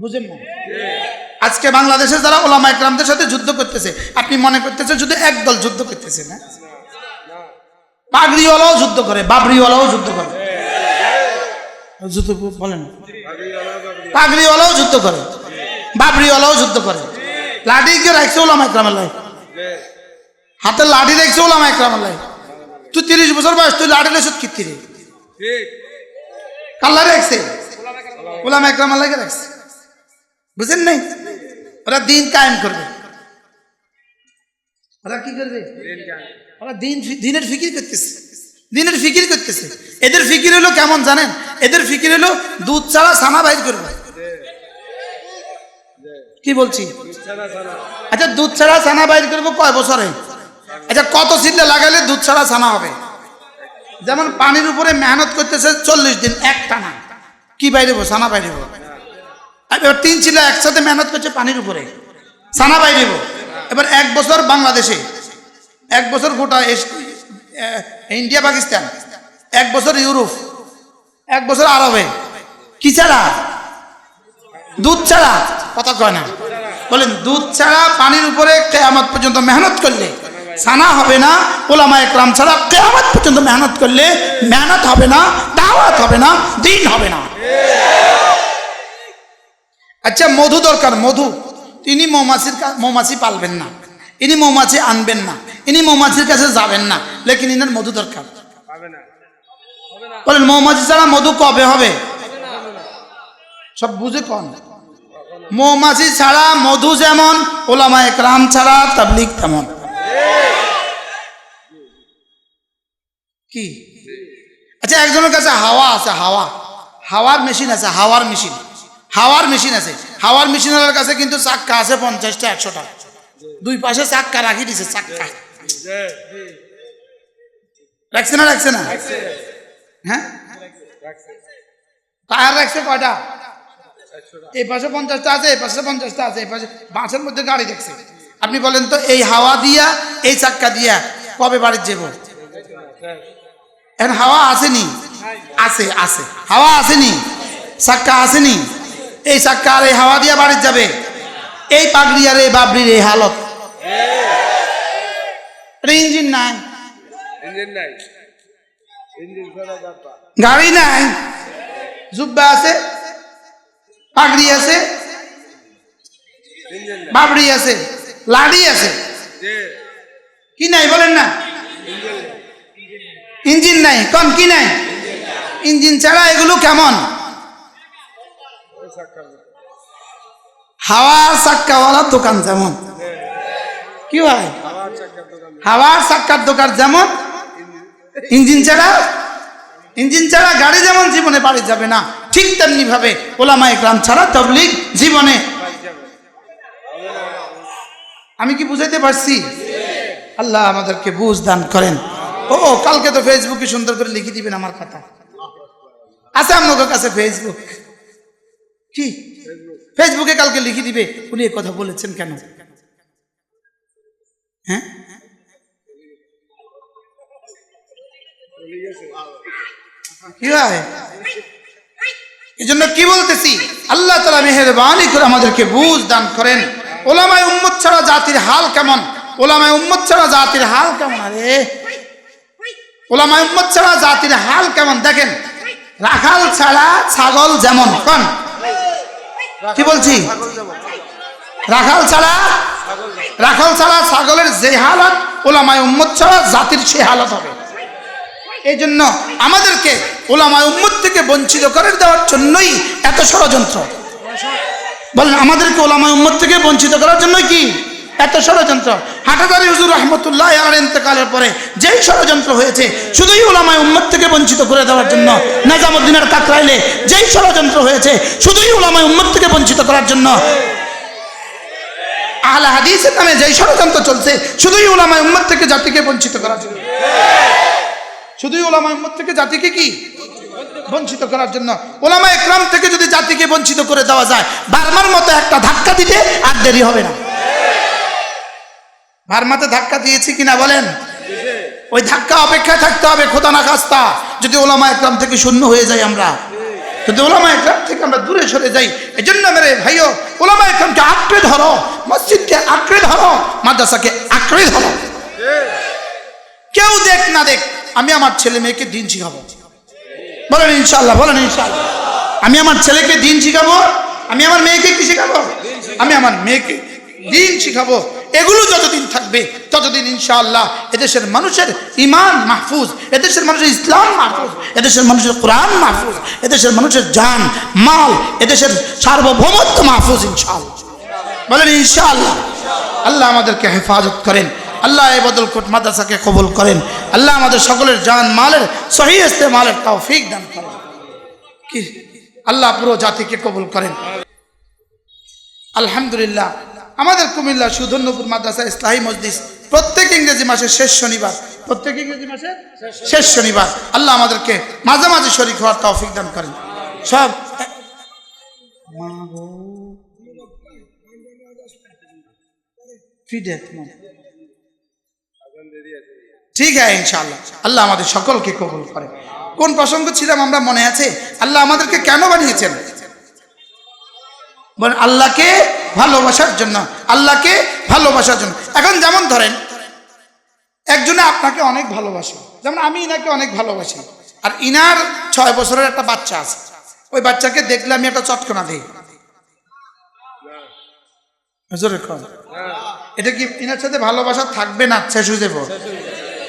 বুঝেন না। আজকে বাংলাদেশে যারা ওলামা একরামদের সাথে যুদ্ধ করতেছে, আপনি মনে করতেছেন শুধু একদল যুদ্ধ করতেছে না? পাগড়িওয়ালাও যুদ্ধ করে, বাবরিওয়ালাও যুদ্ধ করে। বলেন। পাগড়িওয়ালাও যুদ্ধ করে, বাবরিওয়ালাও যুদ্ধ করে। লাঠিকে রাখছে ওলামা একরামের লাই হাতে লাঠি রাখছে ওলামা একরামের লাই তুই তিরিশ বছর বয়স, তুই লাঠি লেছত কি তিরি কাল্লা রাখছে? ওলামা একরামের লাগে রাখছে। বুঝেন নাই? ওরা দিন কায়েম করবে। ওরা কি করবে? ওরা দিন দিনের ফিকির করতেছে। দিনের ফিকির করতেছে। এদের ফিকির হলো কেমন জানেন? এদের ফিকির হলো দুধ ছাড়া সানা বাইর করবে। কি বলছি? আচ্ছা দুধ ছাড়া ছানা বাইর করব কয় বছরে? আচ্ছা কত সিলে লাগালে দুধ ছাড়া ছানা হবে? যেমন পানির উপরে মেহনত করতেছে চল্লিশ দিন এক টানা কি বাইরেবো ছানা বাইরে আর এবার তিন ছিল একসাথে মেহনত করছে পানির উপরে। সানা বাইরেব এবার এক বছর বাংলাদেশে, এক বছর গোটা ইন্ডিয়া, পাকিস্তান, এক বছর ইউরোপ, এক বছর আরবে। কি ছাড়া? দুধ ছাড়া? কথা কয় না। বলেন, দুধ ছাড়া পানির উপরে কেয়ামত পর্যন্ত মেহনত করলে সানা হবে না, ওলামা একরাম ছাড়া কেয়ামত পর্যন্ত মেহনত করলে মেহনত হবে না, দাওয়াত হবে না, দিন হবে না। আচ্ছা মধু দরকার, মধু। তিনি মৌমাছির মৌমাছি পালবেন না। ইনি মৌমাছি আনবেন না। ইনি মৌমাছির কাছে যাবেন না। লেকিন ইনার মধু দরকার। বলেন, মৌমাছি ছাড়া মধু কবে হবে? সব বুঝে কন। মৌমাছি ছাড়া মধু যেমন, ওলামা একরাম ছাড়া তাবলিক তেমন। কি? আচ্ছা একজনের কাছে হাওয়া আছে, হাওয়া। হাওয়ার মেশিন আছে, হাওয়ার মেশিন। হাওয়ার মেশিন আছে। হাওয়ার মেশিনের কাছে কিন্তু চাক্কা আছে পঞ্চাশটা, একশোটা। দুই পাশে চাক্কা রাখি দিছে, চাক্কা। রাখছে না রাখছে না? হ্যাঁ? টায়ার রাখছে কয়টা? এই পাশে পঞ্চাশটা আছে, এই পাশে পঞ্চাশটা আছে, এই পাশে বাঁশের মধ্যে গাড়ি দেখছে। আপনি বলেন তো, এই হাওয়া দিয়া, এই চাক্কা দিয়া কবে বাড়ির যাব? এখন হাওয়া আসেনি। আছে আছে। হাওয়া আসেনি। চাক্কা আসেনি। এই চাক্কা আর এই হাওয়া দিয়া বাড়ির যাবে। এই পাগড়ি আর এই বাবরির এই হালত। ইঞ্জিন নাই। গাড়ি নাই। জুব্বা আছে পাগড়ি আছে বাবড়ি আছে লাড়ি আছে। কি নাই বলেন না? ইঞ্জিন নাই। কন কি নাই? ইঞ্জিন ছাড়া এগুলো কেমন? হাওয়ার চাক্কাওয়ালা দোকান যেমন। কি হয় দোকান হাওয়ার চাক্কার দোকান যেমন। ইঞ্জিন ছাড়া? ইঞ্জিন ছাড়া গাড়ি যেমন জীবনে বাড়ি যাবে না ঠিক তেমনি ভাবে ওলামা একরাম ছাড়া তবলিগ জীবনে। আমি কি বুঝাইতে পারছি? আল্লাহ আমাদেরকে বুঝ দান করেন। ও কালকে তো ফেসবুকে সুন্দর করে লিখে দিবেন আমার কথা আছে আপনাদের কাছে ফেসবুক কি? ফেসবুকে কালকে লিখে দিবে, উনি কথা বলেছেন কেন? হ্যাঁ? কি হয়? এই জন্য কি বলতেছি? আল্লাহ তালা মেহরবানি করে আমাদেরকে বুঝ দান করেন। ওলামায় উম্মত ছাড়া জাতির হাল কেমন? ওলামায় উম্মত ছাড়া জাতির হাল কেমন? আরে! ওলামায় উম্মত ছাড়া জাতির হাল কেমন? দেখেন, রাখাল ছাড়া ছাগল যেমন, কন? কি বলছি? রাখাল ছাড়া? রাখাল ছাড়া ছাগলের যে হালত ওলামায় উম্মত ছাড়া জাতির সে হালত হবে। এই জন্য আমাদেরকে ওলামায় উম্মত থেকে বঞ্চিত করে দেওয়ার জন্যই এত ষড়যন্ত্র। বলেন, আমাদেরকে ওলামায় উম্মত থেকে বঞ্চিত করার জন্য কি? এত ষড়যন্ত্র। হাটাদারি হুজুর রহমতুল্লাহ আর ইন্তেকালের পরে যেই ষড়যন্ত্র হয়েছে, শুধুই ওলামায় উম্মত থেকে বঞ্চিত করে দেওয়ার জন্য, নাজামুদ্দিনের কাকরাইলে যেই ষড়যন্ত্র হয়েছে, শুধুই ওলামায় উম্মত থেকে বঞ্চিত করার জন্য। আহলে হাদিসের নামে যেই ষড়যন্ত্র চলছে, শুধুই ওলামায় উম্মত থেকে জাতিকে বঞ্চিত করার জন্য। শুধুই ওলামা উম্মত থেকে জাতিকে কি? বঞ্চিত করার জন্য। ওলামা একরাম থেকে যদি জাতিকে বঞ্চিত করে দেওয়া যায়, বার্মার মতো একটা ধাক্কা দিতে আর দেরি হবে না। বার্মাতে ধাক্কা দিয়েছি কিনা বলেন? ওই ধাক্কা অপেক্ষায় থাকতে হবে, খোদা না খাস্তা। যদি ওলামা একরাম থেকে শূন্য হয়ে যায় আমরা। যদি ওলামা একরাম থেকে আমরা দূরে সরে যাই এই জন্য মেরে ভাইও, ওলামা একরামকে আঁকড়ে ধরো, মসজিদকে আঁকড়ে ধরো, মাদ্রাসাকে আঁকড়ে ধরো। কেউ দেখ না দেখ, আমি আমার ছেলে মেয়েকে দিন শিখাবো। বলেন ইনশাল্লাহ বলেন ইনশাল্লাহ আমি আমার ছেলেকে দিন শিখাবো? আমি আমার মেয়েকে কি শিখাবো? আমি আমার মেয়েকে দিন শিখাবো। এগুলো যতদিন থাকবে, ততদিন ইনশাআল্লাহ এদেশের মানুষের ইমান মাহফুজ, এদেশের মানুষের ইসলাম মাহফুজ, এদেশের মানুষের কোরআন মাহফুজ, এদেশের মানুষের জান, মাল, এদেশের সার্বভৌমত্ব মাহফুজ ইনশাআল্লাহ। বলেন ইনশাআল্লাহ। আল্লাহ আমাদেরকে হেফাজত করেন। আল্লাহ এ বদলকোট মাদ্রাসাকে কবুল করেন। আল্লাহ আমাদের সকলের জান, মালের, সহি ইস্তেমালের তৌফিক দান করেন। কি? আল্লাহ পুরো জাতিকে কবুল করেন। আলহামদুলিল্লাহ। আমাদের কুমিল্লা সুধন্যপুর মাদ্রাসা ইসলাহী মসজিদ প্রত্যেক ইংরেজি মাসের শেষ শনিবার, প্রত্যেক ইংরেজি মাসের শেষ শনিবার। আল্লাহ আমাদেরকে মাঝে মাঝে শরিক হওয়ার তৌফিক দান করেন। সব ঠিক আছে, ইনশাআল্লাহ। আল্লাহ আমাদের সকলকে কবুল করে। কোন প্রসঙ্গ ছিলাম আমরা মনে আছে? আল্লাহ আমাদেরকে কেন বানিয়েছেন? বলেন আল্লাহকে ভালোবাসার জন্য, আল্লাহকে ভালোবাসার জন্য। এখন যেমন ধরেন, একজনে আপনাকে অনেক ভালোবাসে। যেমন আমি ইনাকে অনেক ভালোবাসি। আর ইনার ছয় বছরের একটা বাচ্চা আছে। ওই বাচ্চাকে দেখলে আমি একটা চটকনা দিই। এটা কি ইনার সাথে ভালোবাসা থাকবে না? শেষ হয়ে যাব।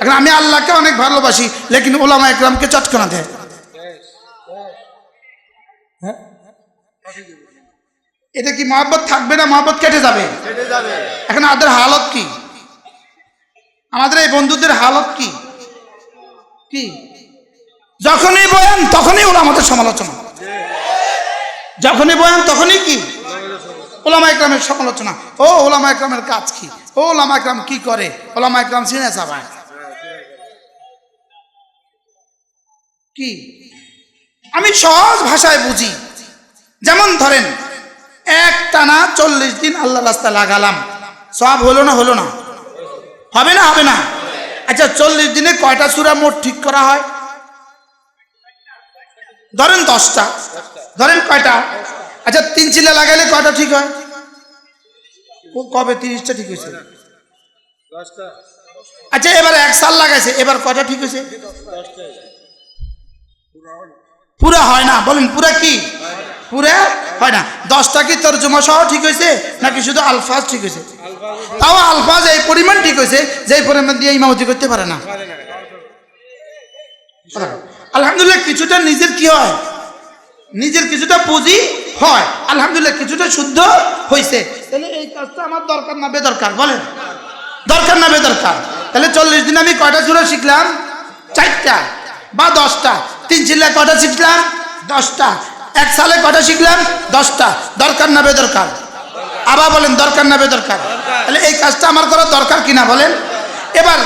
এখন আমি আল্লাহকে অনেক ভালোবাসি, লেকিন ওলামা একরামকে চটকনা দেয়। হ্যাঁ? এটা কি মহাব্বত থাকবে না মহাব্বত কেটে যাবে? এখন আমাদের হালত কি? আমাদের এই বন্ধুদের হালত কি? কি? যখনই বয়ান তখনই ওলা আমাদের সমালোচনা যখনই বয়ান তখনই কি? ওলামা একরামের সমালোচনা। ও ওলামা একরামের কাজ কি? ও ওলামা একরাম কি করে? ওলামা একরাম সিনে চাবায় কি? আমি সহজ ভাষায় বুঝি। যেমন ধরেন এক টানা চল্লিশ দিন আল্লাহ রাস্তা লাগালাম। সব হলো না হলো না? হবে না হবে না? আচ্ছা চল্লিশ দিনে কয়টা সুরা মোট ঠিক করা হয়? ধরেন দশটা। ধরেন কয়টা? আচ্ছা তিন চিল্লা লাগাইলে কয়টা ঠিক হয়? ও, কবে তিরিশটা ঠিক হয়েছে? আচ্ছা এবার এক সাল লাগাইছে, এবার কয়টা ঠিক হয়েছে? পুরা হয় না। বলেন, পুরা কি? পুরা হয় না? দশটা কি তর্জমা সহ ঠিক হয়েছে? নাকি শুধু আলফাজ ঠিক হয়েছে? তাও আলফাজ এই পরিমাণ ঠিক হয়েছে যে পরিমাণ দিয়ে ইমামতি করতে পারে না। আলহামদুলিল্লাহ, কিছুটা নিজের কি হয়? নিজের কিছুটা পুঁজি হয়। আলহামদুলিল্লাহ, কিছুটা শুদ্ধ হয়েছে। তাহলে এই কাজটা আমার দরকার না, বেদরকার, বলেন। দরকার না, বেদরকার। তাহলে চল্লিশ দিন আমি কয়টা সুরা শিখলাম? চারটা বা দশটা। তিন চিল্লায় কয়টা শিখলাম? দশটা। এক সালে কটা শিখলাম? দশটা। দরকার না বেদরকার। আবার বলেন, দরকার না বেদরকার। তাহলে এই কাজটা আমার করা দরকার কিনা বলেন? এবার,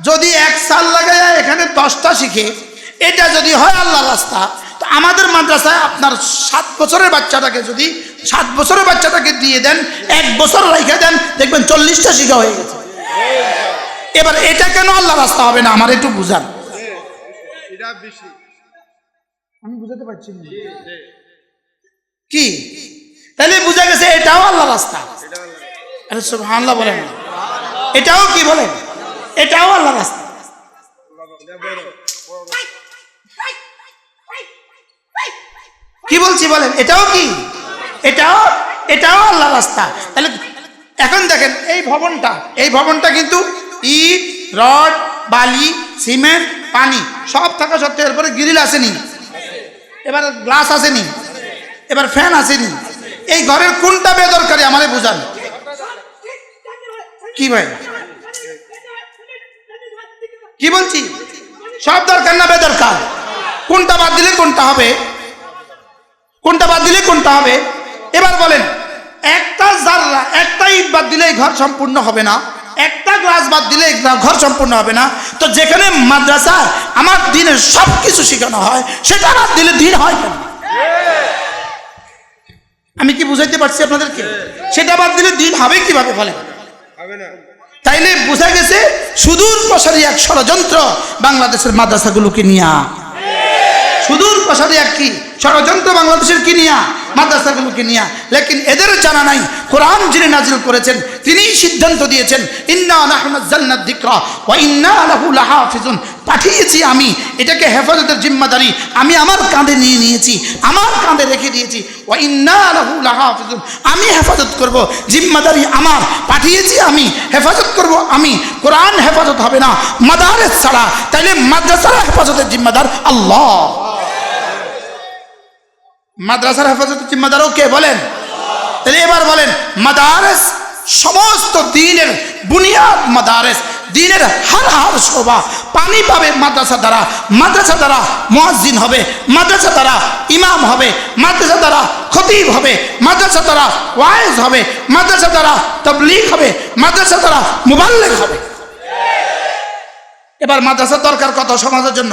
যদি এক সাল লাগায় এখানে দশটা শিখে, এটা যদি হয় আল্লাহ রাস্তা, তো আমাদের মাদ্রাসায় আপনার সাত বছরের বাচ্চাটাকে যদি, সাত বছরের বাচ্চাটাকে দিয়ে দেন, এক বছর রেখে দেন, দেখবেন চল্লিশটা শিখা হয়ে গেছে। এবার এটা কেন আল্লাহ রাস্তা হবে না? আমার একটু বুঝান। এটা বেশি। আমি বুঝাতে পারছি না। কি? তাহলে বুঝা গেছে এটাও আল্লাহ। রাস্তা সুবহানাল্লাহ বলেন না। এটাও কি বলেন? এটাও আল্লাহ রাস্তা। কি বলছি বলেন? এটাও কি? এটাও এটাও আল্লাহ রাস্তা। তাহলে এখন দেখেন এই ভবনটা এই ভবনটা কিন্তু ইট রড বালি সিমেন্ট পানি সব থাকা সত্ত্বেও এরপরে গ্রিল আসেনি। এবার গ্লাস আসেনি। এবার ফ্যান আসেনি। এই ঘরের কোনটা বেদরকারি আমারে বুঝান। কি ভাই? কি বলছি? সব দরকার না বেদরকার? কোনটা বাদ দিলে কোনটা হবে? কোনটা বাদ দিলে কোনটা হবে? এবার বলেন, একটা জাররা একটা ইট বাদ দিলে ঘর সম্পূর্ণ হবে না, একটা গ্লাস বাদ দিলে ঘর সম্পূর্ণ হবে না তো যেখানে মাদ্রাসা আমার দিনের সব কিছু শেখানো হয় সেটা আমার দিলে দিন হয় কেন? আমি কি বুঝাইতে পারছি আপনাদেরকে? সেটা বাদ দিলে দিন হবে কীভাবে না। তাইলে বোঝা গেছে সুদূর প্রসারী এক ষড়যন্ত্র বাংলাদেশের মাদ্রাসাগুলোকে নিয়ে। সুদূর প্রসারী এক কি? ষড়যন্ত্র বাংলাদেশের কি নিয়া মাদ্রাসাগুলোকে নিয়া লেকিন এদের জানা নাই, কোরআন যিনি নাজিল করেছেন, তিনিই সিদ্ধান্ত দিয়েছেন, ইন্না নাহনু নাযালনা যিকরা ওয়া ইন্না লাহু লাহাফিজুন। পাঠিয়েছি আমি, এটাকে হেফাজতের জিম্মাদারি আমি আমার কাঁধে নিয়ে নিয়েছি, আমার কাঁধে রেখে দিয়েছি। ওয়া ইন্না লাহু লাহাফিজুন। আমি হেফাজত করব, জিম্মাদারি আমার, পাঠিয়েছি আমি, হেফাজত করব আমি। কোরআন হেফাজত হবে না, মাদারেস ছাড়া, তাইলে মাদ্রাসার হেফাজতের জিম্মাদার আল্লাহ। মাদ্রাসার হেফাজতের জিম্মাদারও কে বলেন? তাহলে এবার বলেন, মাদারেস সমস্ত দিনের বুনিয়াদ মাদারেস, দিনের হার হার শোভা, পানি পাবে মাদ্রাসা দ্বারা মাদ্রাসা দ্বারা মুয়াজ্জিন হবে, মাদ্রাসা দ্বারা ইমাম হবে, মাদ্রাসা দ্বারা খতিব হবে, মাদ্রাসা দ্বারা ওয়াইজ হবে, মাদ্রাসা দ্বারা তবলিগ হবে, মাদ্রাসা দ্বারা মুবাল্লিগ হবে। এবার মাদ্রাসার দরকার কত সমাজের জন্য?